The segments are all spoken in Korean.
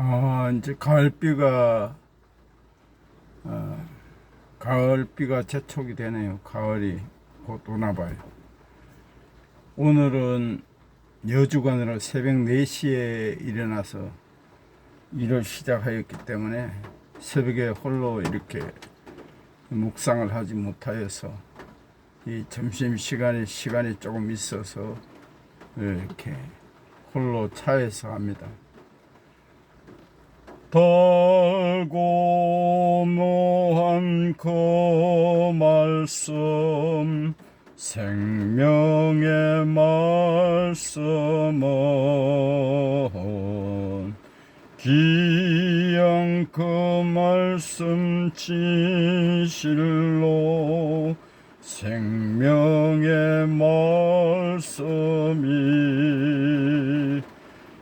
아, 이제 가을비가, 어, 가을비가 재촉이 되네요. 가을이 곧 오나 봐요. 오늘은 여주간으로 새벽 4시에 일어나서 일을 시작하였기 때문에 새벽에 홀로 이렇게 묵상을 하지 못하여서 이 점심 시간에 시간이 조금 있어서 이렇게 홀로 차에서 합니다. 달고 노한 그 말씀 생명의 말씀은 귀한 그 말씀 진실로 생명의 말씀이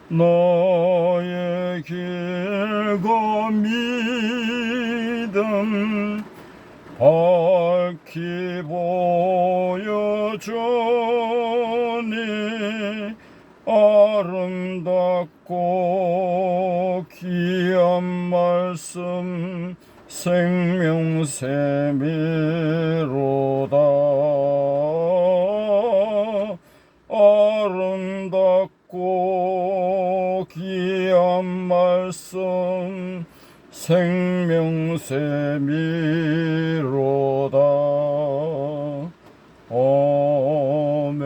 너의 길고 믿음 밝히 보여주니 아름답고 귀한 말씀 생명샘이로다 생명샘이로다. 아멘.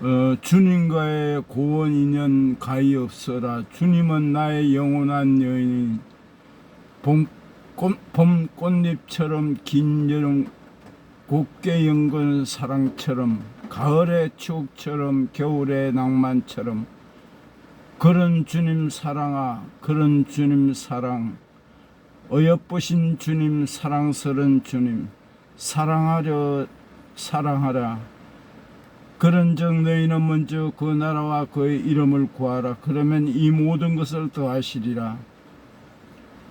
어, 주님과의 고원 인연 가히 없어라. 주님은 나의 영원한 여인이 봄, 꽃, 봄 꽃잎처럼 긴 여름 곱게 연근 사랑처럼 가을의 추억처럼 겨울의 낭만처럼 그런 주님 사랑아 그런 주님 사랑 어여쁘신 주님 사랑스런 주님 사랑하려 사랑하라. 그런즉 너희는 먼저 그 나라와 그의 이름을 구하라. 그러면 이 모든 것을 더하시리라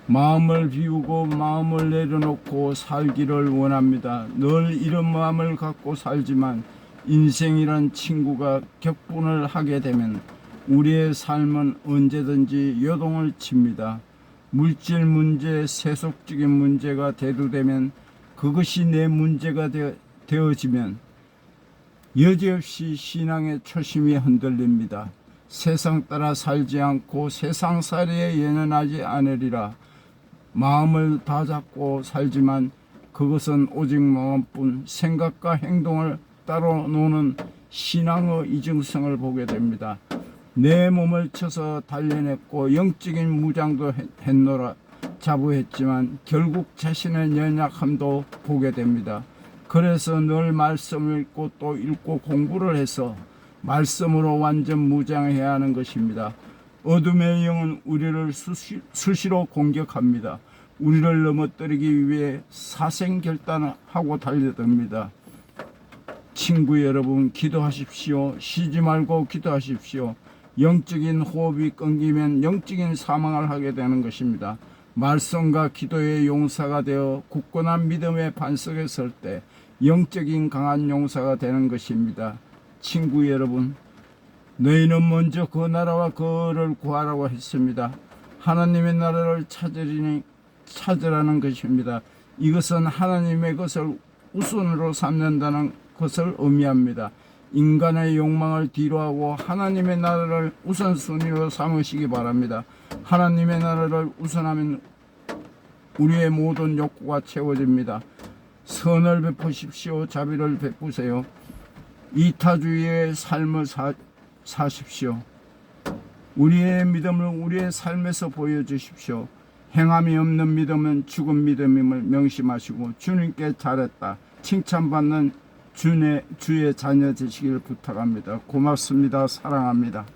마음을 비우고 마음을 내려놓고 살기를 원합니다. 늘 이런 마음을 갖고 살지만 인생이란 친구가 격분을 하게 되면 우리의 삶은 언제든지 요동을 칩니다. 물질 문제, 세속적인 문제가 대두되면 그것이 내 문제가 되어, 되어지면 여지없이 신앙의 초심이 흔들립니다. 세상 따라 살지 않고 세상 살이에 연연하지 않으리라. 마음을 다잡고 살지만 그것은 오직 마음뿐 생각과 행동을 따로 노는 신앙의 이중성을 보게 됩니다. 내 몸을 쳐서 단련했고 영적인 무장도 했- 했노라 자부했지만 결국 자신의 연약함도 보게 됩니다. 그래서 늘 말씀을 읽고 또 읽고 공부를 해서 말씀으로 완전 무장해야 하는 것입니다. 어둠의 영은 우리를 수시, 수시로 공격합니다. 우리를 넘어뜨리기 위해 사생결단을 하고 달려듭니다. 친구 여러분 기도하십시오. 쉬지 말고 기도하십시오. 영적인 호흡이 끊기면 영적인 사망을 하게 되는 것입니다. 말씀과 기도의 용사가 되어 굳건한 믿음의 반석에 설 때 영적인 강한 용사가 되는 것입니다. 친구 여러분, 너희는 먼저 그 나라와 그를 구하라고 했습니다. 하나님의 나라를 찾으리니 찾으라는 것입니다. 이것은 하나님의 것을 우선으로 삼는다는 것을 의미합니다. 인간의 욕망을 뒤로하고 하나님의 나라를 우선순위로 삼으시기 바랍니다. 하나님의 나라를 우선하면 우리의 모든 욕구가 채워집니다. 선을 베푸십시오. 자비를 베푸세요. 이타주의의 삶을 사, 사십시오. 우리의 믿음을 우리의 삶에서 보여주십시오. 행함이 없는 믿음은 죽은 믿음임을 명심하시고 주님께 잘했다. 칭찬받는 주의, 주의 자녀 되시길 부탁합니다. 고맙습니다. 사랑합니다.